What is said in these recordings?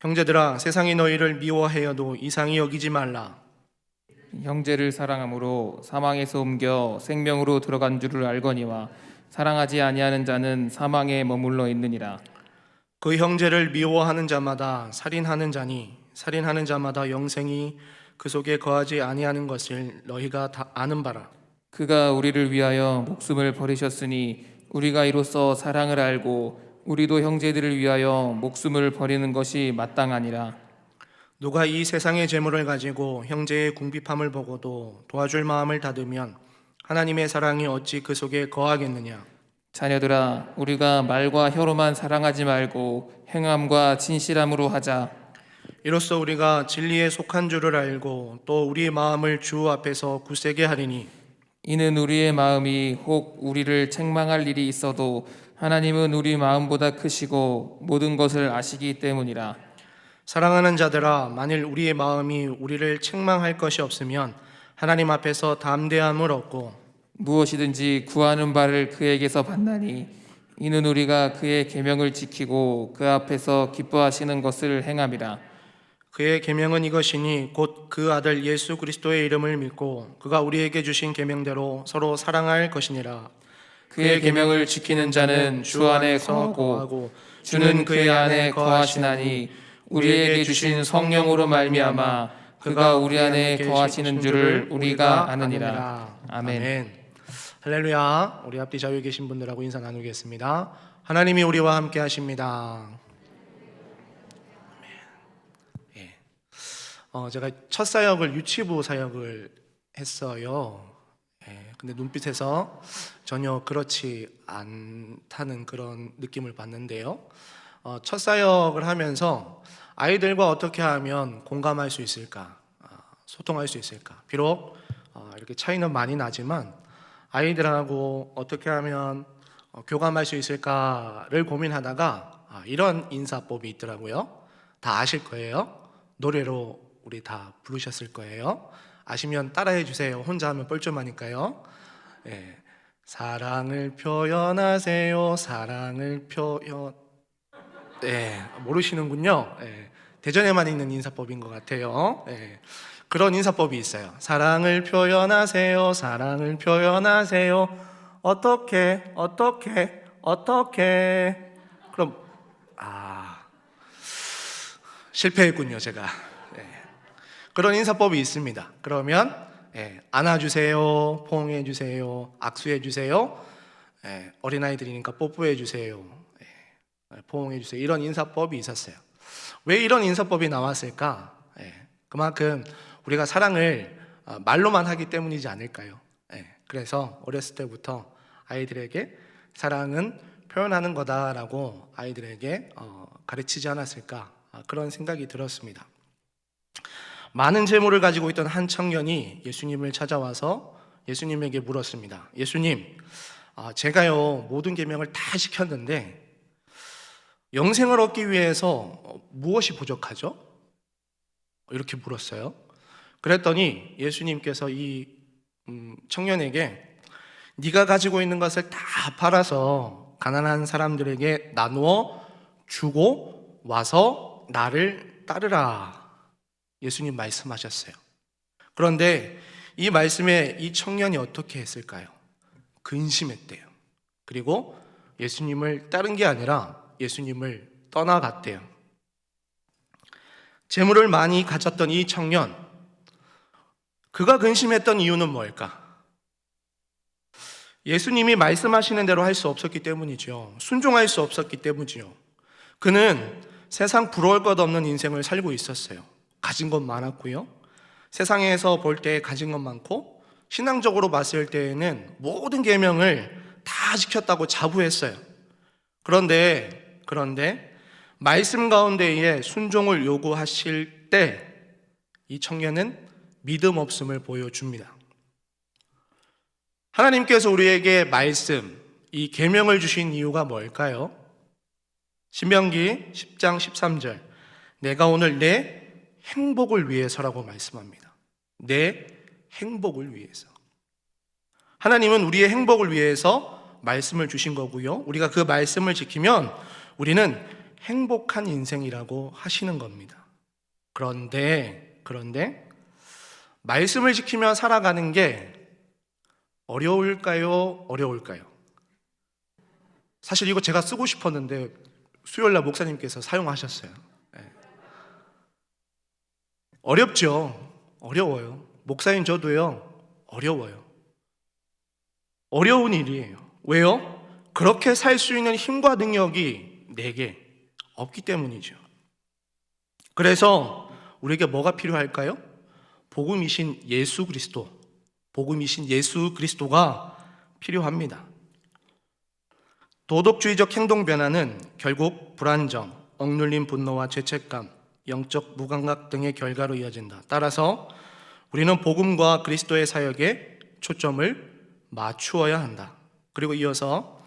형제들아 세상이 너희를 미워하여도 이상히 여기지 말라 형제를 사랑함으로 사망에서 옮겨 생명으로 들어간 줄을 알거니와 사랑하지 아니하는 자는 사망에 머물러 있느니라. 그 형제를 미워하는 자마다 살인하는 자니 살인하는 자마다 영생이 그 속에 거하지 아니하는 것을 너희가 다 아는 바라 그가 우리를 위하여 목숨을 버리셨으니 우리가 이로써 사랑을 알고 우리도 형제들을 위하여 목숨을 버리는 것이 마땅하니라. 누가 이 세상의 재물을 가지고 형제의 궁핍함을 보고도 도와줄 마음을 닫으면 하나님의 사랑이 어찌 그 속에 거하겠느냐 자녀들아, 우리가 말과 혀로만 사랑하지 말고 행함과 진실함으로 하자. 이로써 우리가 진리에 속한 줄을 알고 또 우리의 마음을 주 앞에서 굳세게 하리니 이는 우리의 마음이 혹 우리를 책망할 일이 있어도 하나님은 우리 마음보다 크시고 모든 것을 아시기 때문이라. 사랑하는 자들아 만일 우리의 마음이 우리를 책망할 것이 없으면 하나님 앞에서 담대함을 얻고 무엇이든지 구하는 바를 그에게서 받나니 이는 우리가 그의 계명을 지키고 그 앞에서 기뻐하시는 것을 행함이라. 그의 계명은 이것이니 곧 그 아들 예수 그리스도의 이름을 믿고 그가 우리에게 주신 계명대로 서로 사랑할 것이니라 그의 계명을 지키는 자는 주 안에 거하고 주는 그의 안에 거하시나니 우리에게 주신 성령으로 말미암아 그가 우리 안에 거하시는 줄을 우리가 아느니라. 아멘. 할렐루야. 우리 앞뒤 자유에 계신 분들하고 인사 나누겠습니다. 하나님이 우리와 함께 하십니다. 예. 어, 제가 첫 사역을 유치부 사역을 했어요. 예, 근데 눈빛에서 전혀 그렇지 않다는 그런 느낌을 받는데요. 어, 첫 사역을 하면서 아이들과 어떻게 하면 공감할 수 있을까, 아, 소통할 수 있을까. 비록 어, 이렇게 차이는 많이 나지만 아이들하고 어떻게 하면 어, 교감할 수 있을까를 고민하다가 아, 이런 인사법이 있더라고요. 다 아실 거예요. 노래로 우리 다 부르셨을 거예요. 아시면 따라해 주세요. 혼자 하면 뻘쭘하니까요. 예. 사랑을 표현하세요. 사랑을 표현. 네, 모르시는군요. 예. 대전에만 있는 인사법인 것 같아요. 예. 그런 인사법이 있어요. 사랑을 표현하세요. 사랑을 표현하세요. 어떻게, 어떻게, 어떻게. 그럼, 아, 실패했군요, 제가. 예. 그런 인사법이 있습니다. 그러면, 예, 안아주세요. 포옹해주세요. 악수해주세요. 예, 어린아이들이니까 뽀뽀해주세요. 예, 포옹해주세요. 이런 인사법이 있었어요. 왜 이런 인사법이 나왔을까? 예, 그만큼 우리가 사랑을 어, 말로만 하기 때문이지 않을까요? 예, 그래서 어렸을 때부터 아이들에게 사랑은 표현하는 거다라고 아이들에게 어, 가르치지 않았을까 아, 그런 생각이 들었습니다. 많은 재물을 가지고 있던 한 청년이 예수님을 찾아와서 예수님에게 물었습니다. 예수님, 아, 제가요 모든 계명을 다 시켰는데 영생을 얻기 위해서 어, 무엇이 부족하죠? 이렇게 물었어요. 그랬더니 예수님께서 이 음, 청년에게 네가 가지고 있는 것을 다 팔아서 가난한 사람들에게 나누어 주고 와서 나를 따르라. 예수님 말씀하셨어요. 그런데 이 말씀에 이 청년이 어떻게 했을까요? 근심했대요. 그리고 예수님을 따른 게 아니라 예수님을 떠나갔대요. 재물을 많이 가졌던 이 청년, 그가 근심했던 이유는 뭘까? 예수님이 말씀하시는 대로 할 수 없었기 때문이죠. 순종할 수 없었기 때문이죠. 그는 세상 부러울 것 없는 인생을 살고 있었어요. 가진 것 많았고요. 세상에서 볼 때 가진 것 많고 신앙적으로 봤을 때에는 모든 계명을 다 지켰다고 자부했어요. 그런데 그런데 말씀 가운데에 순종을 요구하실 때 이 청년은 믿음 없음을 보여줍니다. 하나님께서 우리에게 말씀, 이 계명을 주신 이유가 뭘까요? 신명기 10장 13절. 내가 오늘 내 행복을 위해서라고 말씀합니다. 내 행복을 위해서. 하나님은 우리의 행복을 위해서 말씀을 주신 거고요. 우리가 그 말씀을 지키면 우리는 행복한 인생이라고 하시는 겁니다. 그런데 그런데 말씀을 지키며 살아가는 게 어려울까요? 어려울까요? 사실 이거 제가 쓰고 싶었는데 수요일 날 목사님께서 사용하셨어요. 네. 어렵죠. 어려워요. 목사님 저도요. 어려워요. 어려운 일이에요. 왜요? 그렇게 살 수 있는 힘과 능력이 내게 없기 때문이죠. 그래서 우리에게 뭐가 필요할까요? 복음이신 예수 그리스도, 복음이신 예수 그리스도가 필요합니다. 도덕주의적 행동 변화는 결국 불안정, 억눌린 분노와 죄책감, 영적 무감각 등의 결과로 이어진다. 따라서 우리는 복음과 그리스도의 사역에 초점을 맞추어야 한다. 그리고 이어서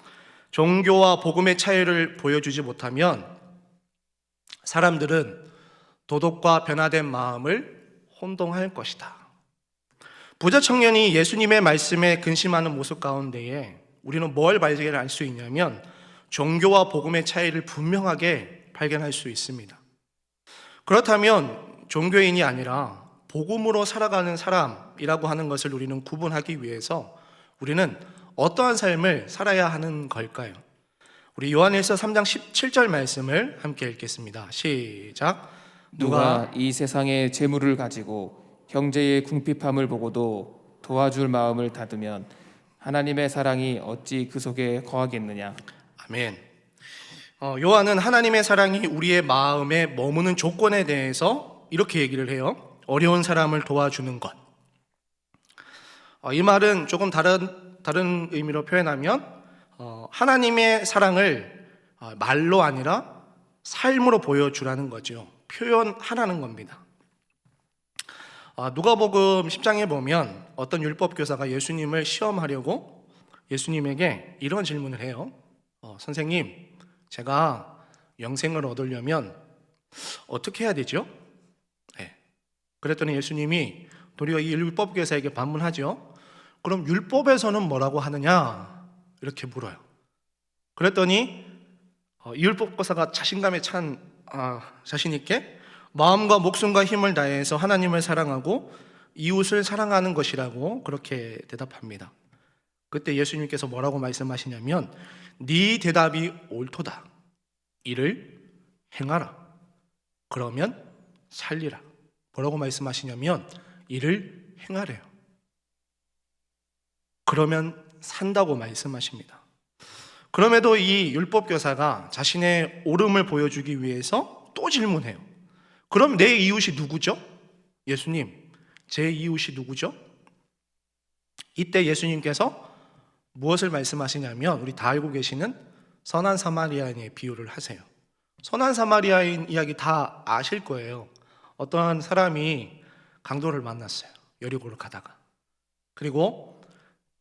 종교와 복음의 차이를 보여주지 못하면 사람들은 도덕과 변화된 마음을 혼동할 것이다. 부자 청년이 예수님의 말씀에 근심하는 모습 가운데에 우리는 뭘 발견할 수 있냐면 종교와 복음의 차이를 분명하게 발견할 수 있습니다. 그렇다면 종교인이 아니라 복음으로 살아가는 사람이라고 하는 것을 우리는 구분하기 위해서 우리는 어떠한 삶을 살아야 하는 걸까요? 우리 요한일서 3장 17절 말씀을 함께 읽겠습니다. 시작. 누가 이 세상의 재물을 가지고 형제의 궁핍함을 보고도 도와줄 마음을 닫으면 하나님의 사랑이 어찌 그 속에 거하겠느냐 아멘. 어, 요한은 하나님의 사랑이 우리의 마음에 머무는 조건에 대해서 이렇게 얘기를 해요. 어려운 사람을 도와주는 것. 어, 이 말은 조금 다른 다른 의미로 표현하면 어, 하나님의 사랑을 어, 말로 아니라 삶으로 보여주라는 거죠. 표현하라는 겁니다. 아, 누가복음 10장에 보면 어떤 율법 교사가 예수님을 시험하려고 예수님에게 이런 질문을 해요. 어, 선생님, 제가 영생을 얻으려면 어떻게 해야 되죠? 네. 그랬더니 예수님이 도리어 이 율법 교사에게 반문하죠. 그럼 율법에서는 뭐라고 하느냐? 이렇게 물어요. 그랬더니 어, 이 율법 교사가 자신감에 찬 아, 자신 있게 마음과 목숨과 힘을 다해서 하나님을 사랑하고 이웃을 사랑하는 것이라고 그렇게 대답합니다. 그때 예수님께서 뭐라고 말씀하시냐면 네 대답이 옳도다. 이를 행하라. 그러면 살리라. 뭐라고 말씀하시냐면 이를 행하래요. 그러면 산다고 말씀하십니다. 그럼에도 이 율법 교사가 자신의 옳음을 보여주기 위해서 또 질문해요. 그럼 내 이웃이 누구죠? 예수님, 제 이웃이 누구죠? 이때 예수님께서 무엇을 말씀하시냐면 우리 다 알고 계시는 선한 사마리아인의 비유를 하세요. 선한 사마리아인 이야기 다 아실 거예요. 어떠한 사람이 강도를 만났어요. 여리고를 가다가. 그리고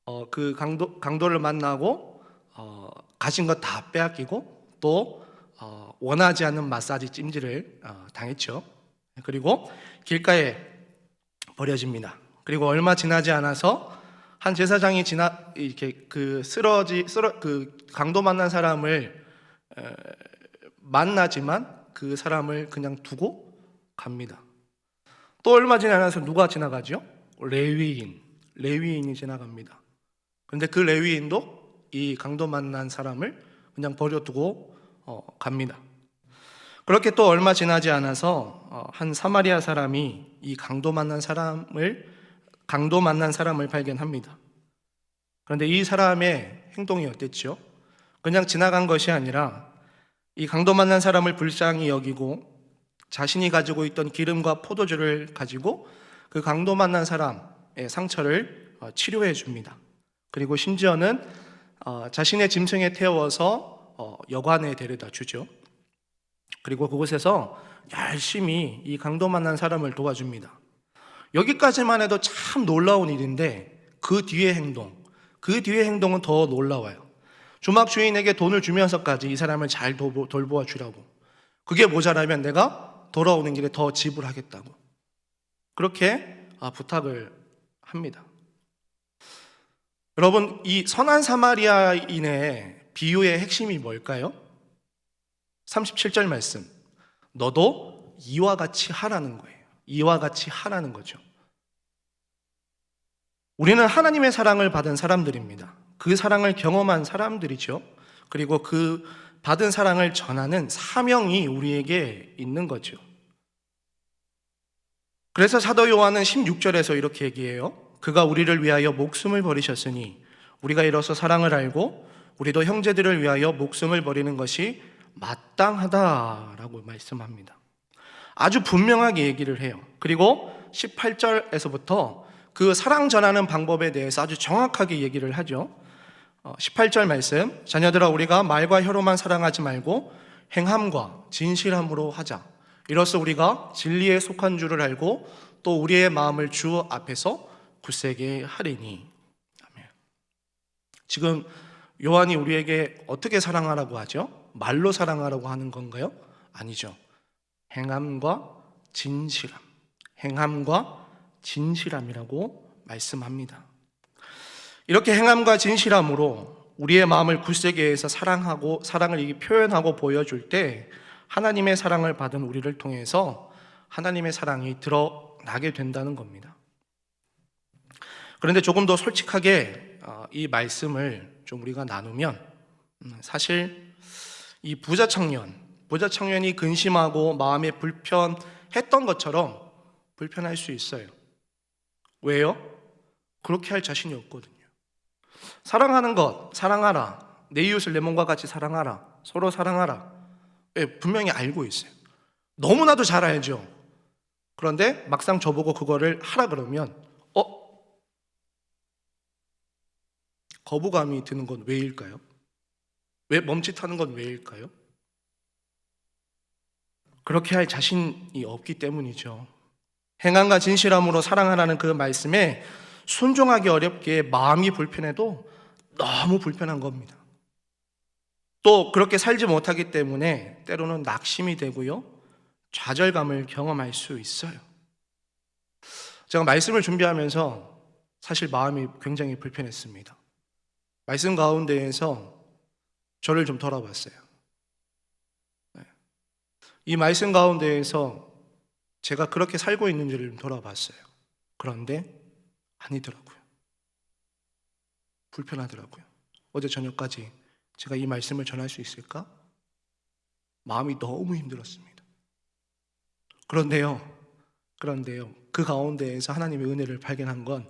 어, 그 강도, 강도를 만나고 어, 가진 것 다 빼앗기고 또 어, 원하지 않는 마사지 찜질을 어, 당했죠. 그리고 길가에 버려집니다. 그리고 얼마 지나지 않아서 한 제사장이 지나 이렇게 그 쓰러지 쓰러 그 강도 만난 사람을 에, 만나지만 그 사람을 그냥 두고 갑니다. 또 얼마 지나지 않아서 누가 지나가죠? 레위인, 레위인이 지나갑니다. 그런데 그 레위인도 이 강도 만난 사람을 그냥 버려두고 어, 갑니다. 그렇게 또 얼마 지나지 않아서 어, 한 사마리아 사람이 이 강도 만난 사람을 강도 만난 사람을 발견합니다. 그런데 이 사람의 행동이 어땠죠? 그냥 지나간 것이 아니라 이 강도 만난 사람을 불쌍히 여기고 자신이 가지고 있던 기름과 포도주를 가지고 그 강도 만난 사람의 상처를 어, 치료해 줍니다. 그리고 심지어는 어, 자신의 짐승에 태워서 어, 여관에 데려다 주죠. 그리고 그곳에서 열심히 이 강도 만난 사람을 도와줍니다. 여기까지만 해도 참 놀라운 일인데 그 뒤의 행동, 그 뒤의 행동은 더 놀라워요. 주막 주인에게 돈을 주면서까지 이 사람을 잘 돌보, 돌보아 주라고. 그게 모자라면 내가 돌아오는 길에 더 지불하겠다고. 그렇게 아, 부탁을 합니다. 여러분, 이 선한 사마리아인의 비유의 핵심이 뭘까요? 37절 말씀. 너도 이와 같이 하라는 거예요. 이와 같이 하라는 거죠. 우리는 하나님의 사랑을 받은 사람들입니다. 그 사랑을 경험한 사람들이죠. 그리고 그 받은 사랑을 전하는 사명이 우리에게 있는 거죠. 그래서 사도 요한은 16절에서 이렇게 얘기해요. 그가 우리를 위하여 목숨을 버리셨으니 우리가 이로써 사랑을 알고 우리도 형제들을 위하여 목숨을 버리는 것이 마땅하다라고 말씀합니다. 아주 분명하게 얘기를 해요. 그리고 18절에서부터 그 사랑 전하는 방법에 대해서 아주 정확하게 얘기를 하죠. 어, 18절 말씀, 자녀들아 우리가 말과 혀로만 사랑하지 말고 행함과 진실함으로 하자. 이로써 우리가 진리에 속한 줄을 알고 또 우리의 마음을 주 앞에서 굳세게 하리니. 지금 요한이 우리에게 어떻게 사랑하라고 하죠? 말로 사랑하라고 하는 건가요? 아니죠. 행함과 진실함. 행함과 진실함이라고 말씀합니다. 이렇게 행함과 진실함으로 우리의 마음을 굳세게 해서 사랑하고 사랑을 표현하고 보여줄 때 하나님의 사랑을 받은 우리를 통해서 하나님의 사랑이 드러나게 된다는 겁니다. 그런데 조금 더 솔직하게 어, 이 말씀을 좀 우리가 나누면 음, 사실 이 부자 청년, 부자 청년이 근심하고 마음에 불편했던 것처럼 불편할 수 있어요. 왜요? 그렇게 할 자신이 없거든요. 사랑하는 것, 사랑하라. 내 이웃을 내 몸과 같이 사랑하라. 서로 사랑하라. 예, 분명히 알고 있어요. 너무나도 잘 알죠. 그런데 막상 저보고 그거를 하라 그러면, 어? 거부감이 드는 건 왜일까요? 왜 멈칫하는 건 왜일까요? 그렇게 할 자신이 없기 때문이죠. 행함과 진실함으로 사랑하라는 그 말씀에 순종하기 어렵게 마음이 불편해도 너무 불편한 겁니다. 또 그렇게 살지 못하기 때문에 때로는 낙심이 되고요. 좌절감을 경험할 수 있어요. 제가 말씀을 준비하면서 사실 마음이 굉장히 불편했습니다. 말씀 가운데에서 저를 좀 돌아봤어요. 네. 이 말씀 가운데에서 제가 그렇게 살고 있는지를 좀 돌아봤어요. 그런데 아니더라고요. 불편하더라고요. 어제 저녁까지 제가 이 말씀을 전할 수 있을까? 마음이 너무 힘들었습니다. 그런데요, 그런데요, 그 가운데에서 하나님의 은혜를 발견한 건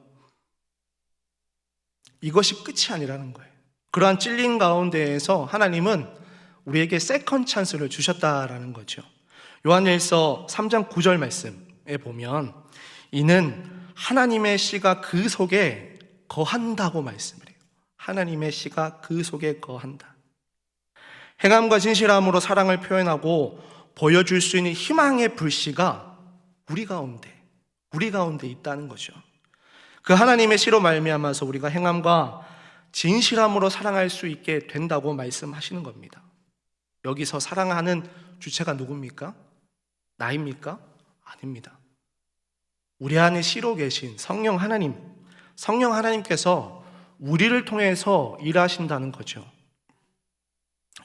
이것이 끝이 아니라는 거예요. 그러한 찔린 가운데에서 하나님은 우리에게 세컨 찬스를 주셨다라는 거죠. 요한일서 3장 9절 말씀에 보면 이는 하나님의 씨가 그 속에 거한다고 말씀을 해요. 하나님의 씨가 그 속에 거한다. 행함과 진실함으로 사랑을 표현하고 보여줄 수 있는 희망의 불씨가 우리 가운데, 우리 가운데 있다는 거죠. 그 하나님의 씨로 말미암아서 우리가 행함과 진실함으로 사랑할 수 있게 된다고 말씀하시는 겁니다. 여기서 사랑하는 주체가 누굽니까? 나입니까? 아닙니다. 우리 안에 씨로 계신 성령 하나님, 성령 하나님께서 우리를 통해서 일하신다는 거죠.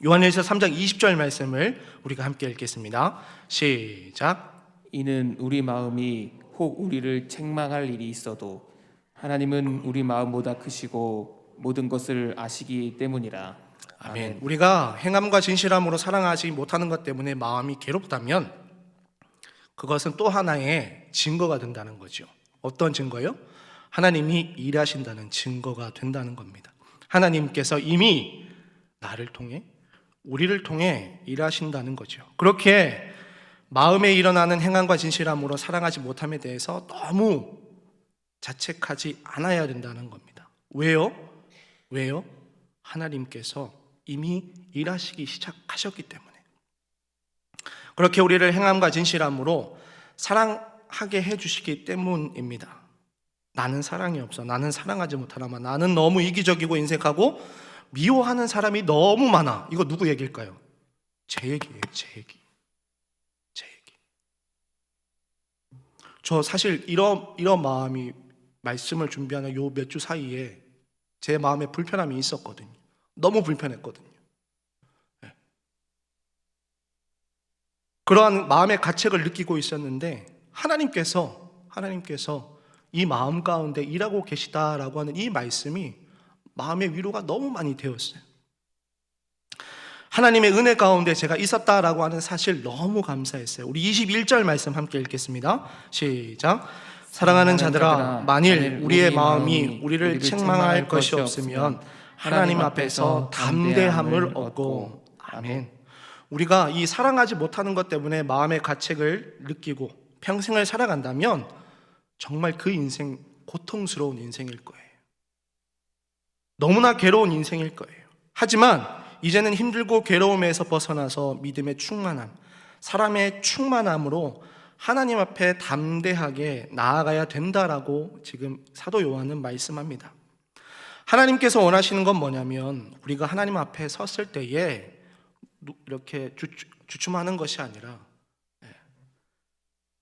요한일서 3장 20절 말씀을 우리가 함께 읽겠습니다. 시작. 이는 우리 마음이 혹 우리를 책망할 일이 있어도 하나님은 우리 마음보다 크시고 모든 것을 아시기 때문이라. 아멘. 우리가 행함과 진실함으로 사랑하지 못하는 것 때문에 마음이 괴롭다면 그것은 또 하나의 증거가 된다는 거죠. 어떤 증거요? 하나님이 일하신다는 증거가 된다는 겁니다. 하나님께서 이미 나를 통해 우리를 통해 일하신다는 거죠. 그렇게 마음에 일어나는 행함과 진실함으로 사랑하지 못함에 대해서 너무 자책하지 않아야 된다는 겁니다. 왜요? 왜요? 하나님께서 이미 일하시기 시작하셨기 때문에. 그렇게 우리를 행함과 진실함으로 사랑하게 해주시기 때문입니다. 나는 사랑이 없어. 나는 사랑하지 못하나마. 나는 너무 이기적이고 인색하고 미워하는 사람이 너무 많아. 이거 누구 얘기일까요? 제 얘기예요, 제 얘기. 제 얘기. 저 사실 이런, 이런 마음이 말씀을 준비하는 요 몇 주 사이에 제 마음에 불편함이 있었거든요. 너무 불편했거든요. 예. 그러한 마음의 가책을 느끼고 있었는데 하나님께서 하나님께서 이 마음 가운데 일하고 계시다라고 하는 이 말씀이 마음의 위로가 너무 많이 되었어요. 하나님의 은혜 가운데 제가 있었다라고 하는 사실 너무 감사했어요. 우리 21절 말씀 함께 읽겠습니다. 시작. 사랑하는 자들아 만일 우리의 마음이 우리를 책망할 것이 없으면 하나님 앞에서 담대함을 얻고 아멘. 우리가 이 사랑하지 못하는 것 때문에 마음의 가책을 느끼고 평생을 살아간다면 정말 그 인생 고통스러운 인생일 거예요. 너무나 괴로운 인생일 거예요. 하지만 이제는 힘들고 괴로움에서 벗어나서 믿음의 충만함, 사람의 충만함으로 하나님 앞에 담대하게 나아가야 된다라고 지금 사도 요한은 말씀합니다. 하나님께서 원하시는 건 뭐냐면 우리가 하나님 앞에 섰을 때에 이렇게 주춤- 주춤하는 것이 아니라 예,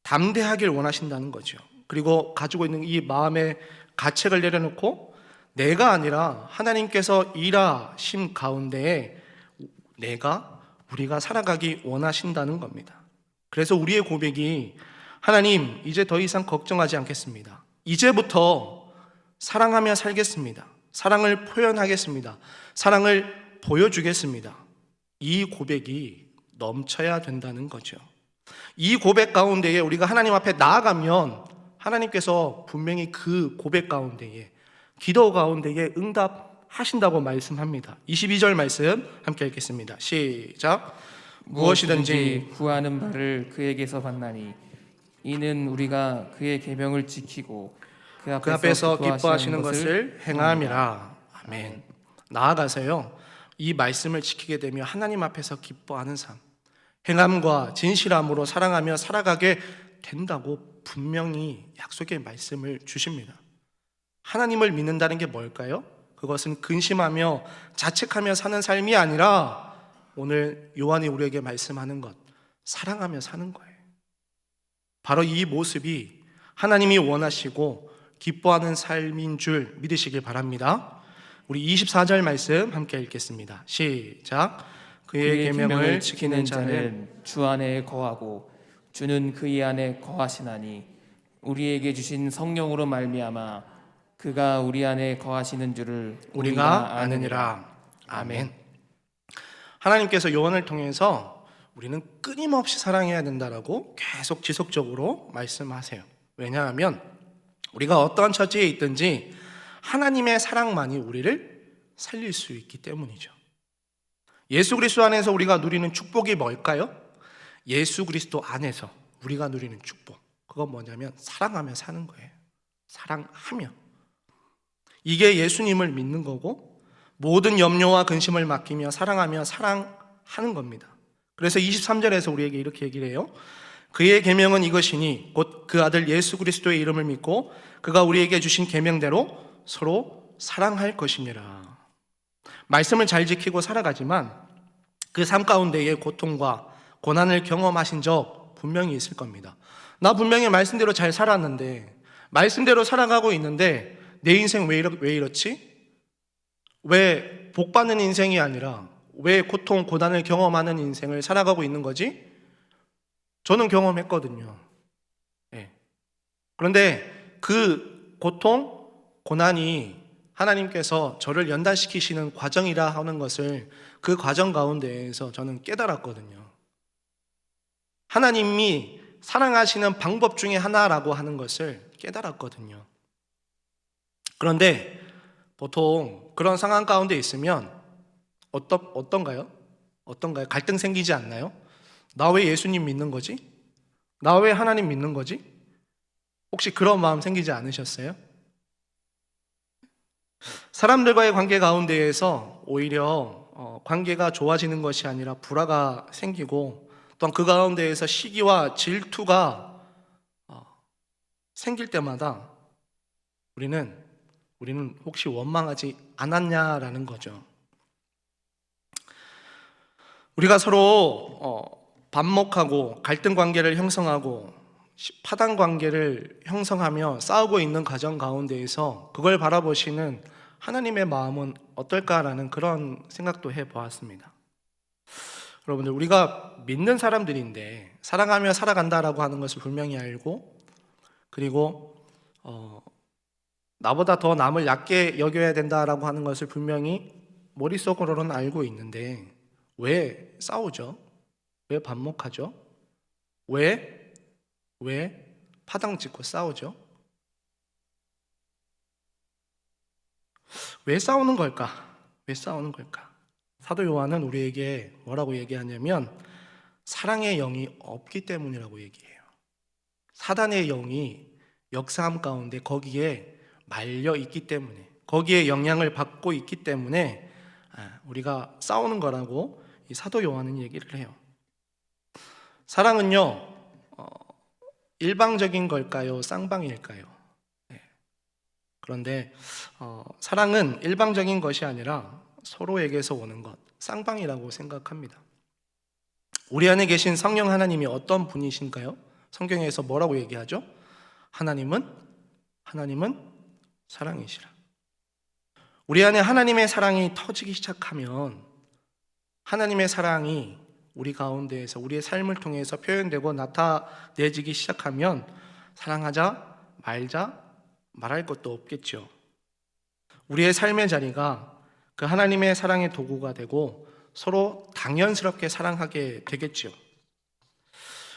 담대하길 원하신다는 거죠. 그리고 가지고 있는 이 마음의 가책을 내려놓고 내가 아니라 하나님께서 일하심 가운데에 내가 우리가 살아가기 원하신다는 겁니다. 그래서 우리의 고백이 하나님 이제 더 이상 걱정하지 않겠습니다. 이제부터 사랑하며 살겠습니다. 사랑을 표현하겠습니다. 사랑을 보여주겠습니다. 이 고백이 넘쳐야 된다는 거죠. 이 고백 가운데에 우리가 하나님 앞에 나아가면 하나님께서 분명히 그 고백 가운데에 기도 가운데에 응답하신다고 말씀합니다. 22절 말씀 함께 읽겠습니다. 시작. 무엇이든지 구하는 바를 그에게서 받나니 이는 우리가 그의 계명을 지키고 그 앞에서, 그 앞에서 기뻐하시는 기뻐하시는 것을 행함이라. 아멘. 나아가서요. 이 말씀을 지키게 되면 하나님 앞에서 기뻐하는 삶, 행함과 진실함으로 사랑하며 살아가게 된다고 분명히 약속의 말씀을 주십니다. 하나님을 믿는다는 게 뭘까요? 그것은 근심하며 자책하며 사는 삶이 아니라 오늘 요한이 우리에게 말씀하는 것, 사랑하며 사는 거예요. 바로 이 모습이 하나님이 원하시고 기뻐하는 삶인 줄 믿으시길 바랍니다. 우리 24절 말씀 함께 읽겠습니다. 시작. 그의 계명을 지키는 자는 주 안에 거하고 주는 그의 안에 거하시나니 우리에게 주신 성령으로 말미암아 그가 우리 안에 거하시는 줄을 우리가 아느니라. 아멘. 하나님께서 요한을 통해서 우리는 끊임없이 사랑해야 된다라고 계속 지속적으로 말씀하세요. 왜냐하면 우리가 어떠한 처지에 있든지 하나님의 사랑만이 우리를 살릴 수 있기 때문이죠. 예수 그리스도 안에서 우리가 누리는 축복이 뭘까요? 예수 그리스도 안에서 우리가 누리는 축복. 그건 뭐냐면 사랑하며 사는 거예요. 사랑하며. 이게 예수님을 믿는 거고 모든 염려와 근심을 맡기며 사랑하며 사랑하는 겁니다. 그래서 23절에서 우리에게 이렇게 얘기를 해요. 그의 계명은 이것이니 곧 그 아들 예수 그리스도의 이름을 믿고 그가 우리에게 주신 계명대로 서로 사랑할 것이니라. 말씀을 잘 지키고 살아가지만 그 삶 가운데의 고통과 고난을 경험하신 적 분명히 있을 겁니다. 나 분명히 말씀대로 잘 살았는데 말씀대로 살아가고 있는데 내 인생 왜, 이렇, 왜 이렇지? 왜 복받는 인생이 아니라 왜 고통, 고난을 경험하는 인생을 살아가고 있는 거지? 저는 경험했거든요. 예. 그런데 그 고통, 고난이 하나님께서 저를 연단시키시는 과정이라 하는 것을 그 과정 가운데에서 저는 깨달았거든요. 하나님이 사랑하시는 방법 중에 하나라고 하는 것을 깨달았거든요. 그런데 보통 그런 상황 가운데 있으면 어떤 어떤가요? 어떤가요? 갈등 생기지 않나요? 나 왜 예수님 믿는 거지? 나 왜 하나님 믿는 거지? 혹시 그런 마음 생기지 않으셨어요? 사람들과의 관계 가운데에서 오히려 어, 관계가 좋아지는 것이 아니라 불화가 생기고 또한 그 가운데에서 시기와 질투가 어, 생길 때마다 우리는 우리는 혹시 원망하지 않았냐라는 거죠. 우리가 서로 어, 반목하고 갈등 관계를 형성하고 시- 파당 관계를 형성하며 싸우고 있는 과정 가운데에서 그걸 바라보시는 하나님의 마음은 어떨까라는 그런 생각도 해 보았습니다. 여러분들 우리가 믿는 사람들인데 사랑하며 살아간다라고 하는 것을 분명히 알고 그리고 어, 나보다 더 남을 얕게 여겨야 된다라고 하는 것을 분명히 머릿속으로는 알고 있는데 왜 싸우죠? 왜 반목하죠? 왜? 왜 파당 짓고 싸우죠? 왜 싸우는 걸까? 왜 싸우는 걸까? 사도 요한은 우리에게 뭐라고 얘기하냐면 사랑의 영이 없기 때문이라고 얘기해요. 사단의 영이 역사함 가운데 거기에 말려 있기 때문에 거기에 영향을 받고 있기 때문에 아, 우리가 싸우는 거라고 이 사도 요한은 얘기를 해요. 사랑은요 어, 일방적인 걸까요, 쌍방일까요? 네. 그런데 어, 사랑은 일방적인 것이 아니라 서로에게서 오는 것, 쌍방이라고 생각합니다. 우리 안에 계신 성령 하나님이 어떤 분이신가요? 성경에서 뭐라고 얘기하죠? 하나님은 하나님은 사랑이시라. 우리 안에 하나님의 사랑이 터지기 시작하면 하나님의 사랑이 우리 가운데에서 우리의 삶을 통해서 표현되고 나타내지기 시작하면 사랑하자 말자 말할 것도 없겠죠. 우리의 삶의 자리가 그 하나님의 사랑의 도구가 되고 서로 당연스럽게 사랑하게 되겠죠.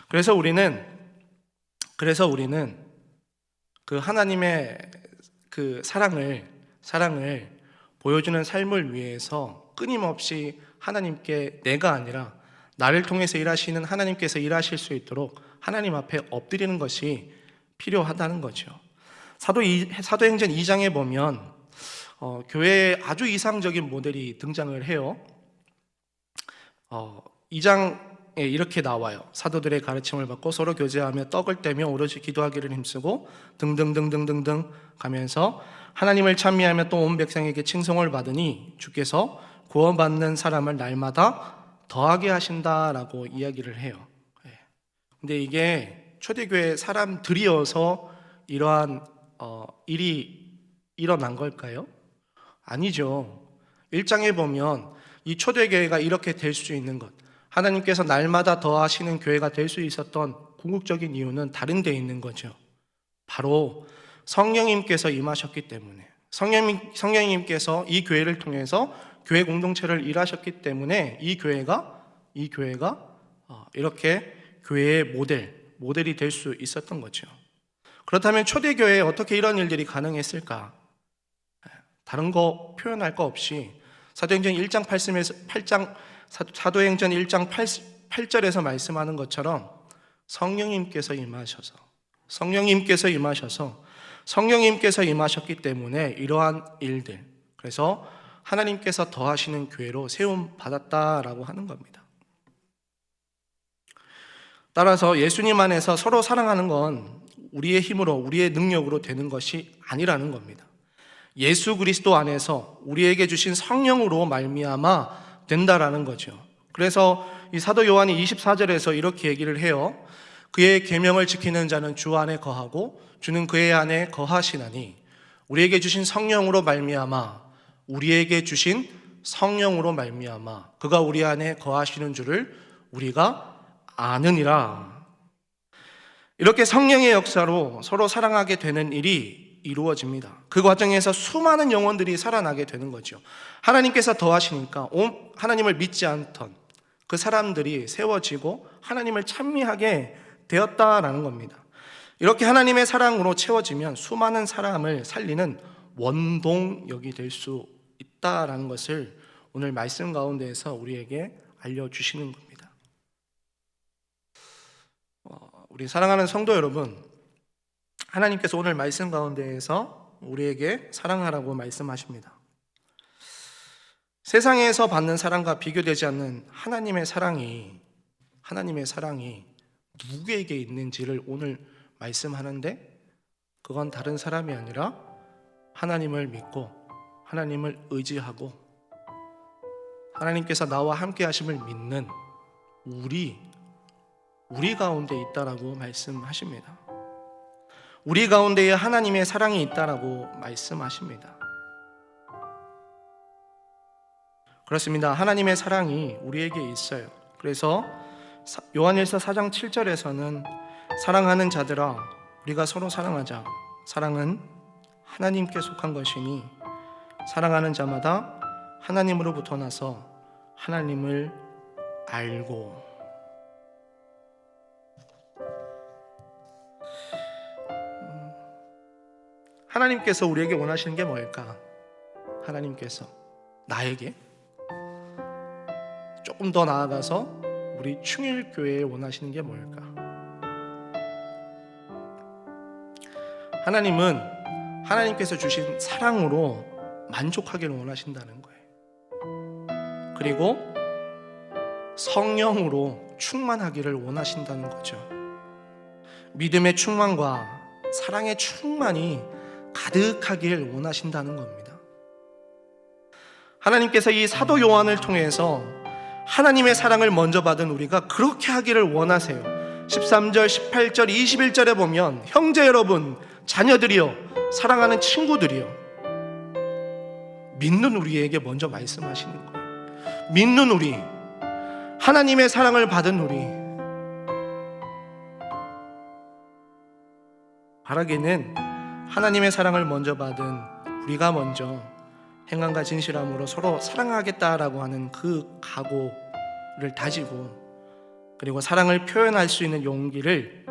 그래서 우리는 그래서 우리는 그 하나님의 그 사랑을 사랑을 보여주는 삶을 위해서 끊임없이 하나님께 내가 아니라 나를 통해서 일하시는 하나님께서 일하실 수 있도록 하나님 앞에 엎드리는 것이 필요하다는 거죠. 사도 이, 사도행전 2장에 보면 어, 교회에 아주 이상적인 모델이 등장을 해요. 어, 2장에 이렇게 나와요. 사도들의 가르침을 받고 서로 교제하며 떡을 떼며 오로지 기도하기를 힘쓰고 등등등등등등 가면서 하나님을 찬미하며 또 온 백성에게 칭송을 받으니 주께서 구원받는 사람을 날마다 더하게 하신다라고 이야기를 해요. 예. 근데 이게 초대교회 사람들이어서 이러한 어, 일이 일어난 걸까요? 아니죠. 1장에 보면 이 초대교회가 이렇게 될 수 있는 것, 하나님께서 날마다 더하시는 교회가 될 수 있었던 궁극적인 이유는 다른 데 있는 거죠. 바로 성령님께서 임하셨기 때문에 성령, 성령님께서 이 교회를 통해서 교회 공동체를 일하셨기 때문에 이 교회가 이 교회가 어, 이렇게 교회의 모델 모델이 될 수 있었던 거죠. 그렇다면 초대 교회에 어떻게 이런 일들이 가능했을까? 다른 거 표현할 거 없이 사도행전 1장 8절에서 8장 사도행전 1장 8, 8절에서 말씀하는 것처럼 성령님께서 임하셔서 성령님께서 임하셔서 성령님께서 임하셨기 때문에 이러한 일들 그래서 하나님께서 더하시는 교회로 세움 받았다라고 하는 겁니다. 따라서 예수님 안에서 서로 사랑하는 건 우리의 힘으로 우리의 능력으로 되는 것이 아니라는 겁니다. 예수 그리스도 안에서 우리에게 주신 성령으로 말미암아 된다라는 거죠. 그래서 이 사도 요한이 24절에서 이렇게 얘기를 해요. 그의 계명을 지키는 자는 주 안에 거하고 주는 그의 안에 거하시나니 우리에게 주신 성령으로 말미암아 우리에게 주신 성령으로 말미암아 그가 우리 안에 거하시는 줄을 우리가 아느니라. 이렇게 성령의 역사로 서로 사랑하게 되는 일이 이루어집니다. 그 과정에서 수많은 영혼들이 살아나게 되는 거죠. 하나님께서 더하시니까 온 하나님을 믿지 않던 그 사람들이 세워지고 하나님을 찬미하게 되었다라는 겁니다. 이렇게 하나님의 사랑으로 채워지면 수많은 사람을 살리는 원동력이 될 수 있다라는 것을 오늘 말씀 가운데에서 우리에게 알려주시는 겁니다. 어, 우리 사랑하는 성도 여러분, 하나님께서 오늘 말씀 가운데에서 우리에게 사랑하라고 말씀하십니다. 세상에서 받는 사랑과 비교되지 않는 하나님의 사랑이 하나님의 사랑이 누구에게 있는지를 오늘 말씀하는데 그건 다른 사람이 아니라 하나님을 믿고 하나님을 의지하고 하나님께서 나와 함께 하심을 믿는 우리 우리 가운데 있다라고 말씀하십니다. 우리 가운데에 하나님의 사랑이 있다라고 말씀하십니다. 그렇습니다. 하나님의 사랑이 우리에게 있어요. 그래서 사- 요한일서 4장 7절에서는 사랑하는 자들아 우리가 서로 사랑하자. 사랑은 하나님께 속한 것이니 사랑하는 자마다 하나님으로부터 나서 하나님을 알고 음, 하나님께서 우리에게 원하시는 게 뭘까? 하나님께서 나에게 조금 더 나아가서 우리 충일교회에 원하시는 게 뭘까? 하나님은 하나님께서 주신 사랑으로 만족하기를 원하신다는 거예요. 그리고 성령으로 충만하기를 원하신다는 거죠. 믿음의 충만과 사랑의 충만이 가득하길 원하신다는 겁니다. 하나님께서 이 사도 요한을 통해서 하나님의 사랑을 먼저 받은 우리가 그렇게 하기를 원하세요. 13절, 18절, 21절에 보면 형제 여러분, 자녀들이여, 사랑하는 친구들이여. 믿는 우리에게 먼저 말씀하시는 거예요. 믿는 우리, 하나님의 사랑을 받은 우리. 바라기는 하나님의 사랑을 먼저 받은 우리가 먼저 행함과 진실함으로 서로 사랑하겠다라고 하는 그 각오를 다지고 그리고 사랑을 표현할 수 있는 용기를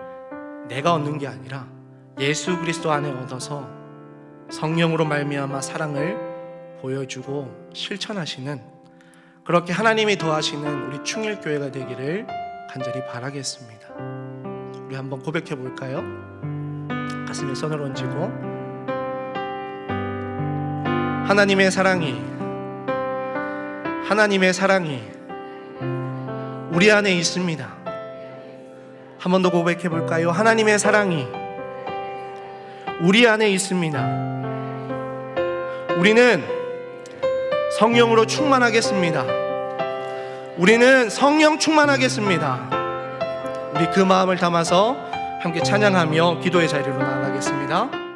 내가 얻는 게 아니라 예수 그리스도 안에 얻어서 성령으로 말미암아 사랑을 보여주고 실천하시는 그렇게 하나님이 더하시는 우리 충일교회가 되기를 간절히 바라겠습니다. 우리 한번 고백해 볼까요? 가슴에 손을 얹고 하나님의 사랑이 하나님의 사랑이 우리 안에 있습니다. 한 번 더 고백해 볼까요? 하나님의 사랑이 우리 안에 있습니다. 우리는 성령으로 충만하겠습니다. 우리는 성령 충만하겠습니다. 우리 그 마음을 담아서 함께 찬양하며 기도의 자리로 나아가겠습니다.